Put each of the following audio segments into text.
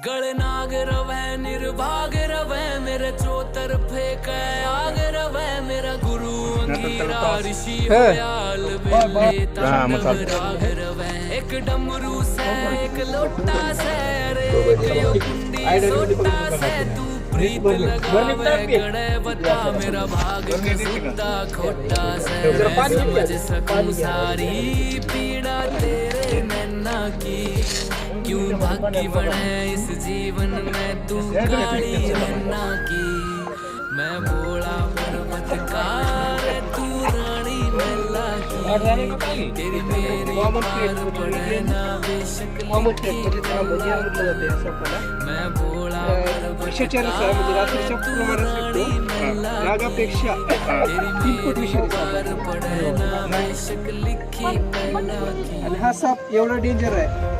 गलनाग रवै निर्भाग रवै मेरे चौतरफे कै आग रवै मेरा गुरु अंगीरा ऋषि होयाल बेले हाँ, राग रवै। एक डमरू से एक लोटा से रे एक यो कुंडी सोटा से तू प्रीत लगावे गड़े बता मेरा भाग किसुता खोटा से मैं समझ सकूँ सारी पीड़ा तेरे नैना की। क्यों भाग्यवन बढ़े इस जीवन में तू काली अन्ना की? मैं बोला पर्वत पर्वतकार तू रानी मेला की। तेरी मेरी पार पड़े ना बेशक मैं बोला पर्वत सर तू रानी मेला की। तेरी मेरी पार पड़े ना बेशक लिखी आणि हा साप एवढा डेंजर आहे.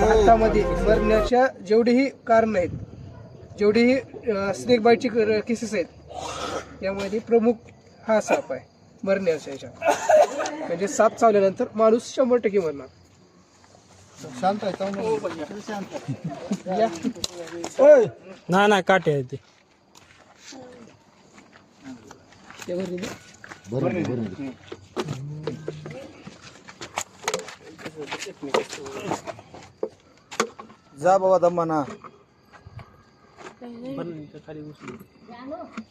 भारतामध्ये मरण्याच्या जेवढेही कारण आहेत जेवढेही स्नेक बाईटचे केसेस आहेत यामध्ये प्रमुख हा साप आहे मरण्याच्या ह्याच्या म्हणजे साप चावल्यानंतर माणूस शंभर टक्के मरणार. शांत आहे ना ना काटे आहे ते. जा बाबा दमाना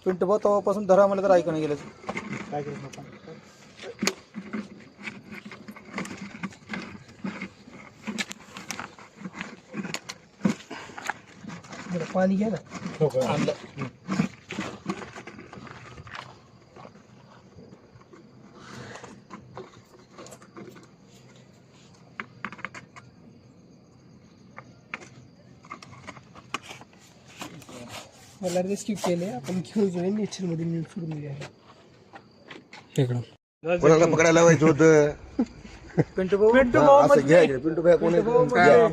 पिंट भाऊ तेव्हापासून धरा मला तर ऐकणं गेलं पाणी घ्या ना. मला रेस्क्यू केले आपण घेऊन जाऊया नेचरमध्ये नेऊन सोडून इकडं. कोणाला पकडायला लावायचं होतं? पिंट भाऊ? हा, असं घ्यायचं पिंटू भाई कोणी घ्या.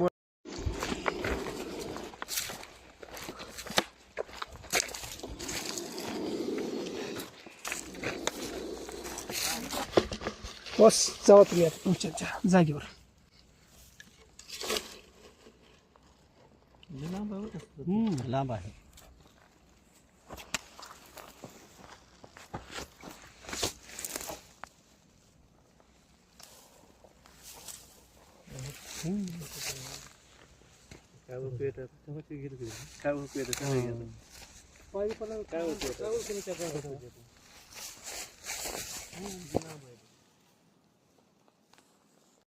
बस जावा तुम्ही आता तुमच्या जागेवर. लांब आहे. काय होतं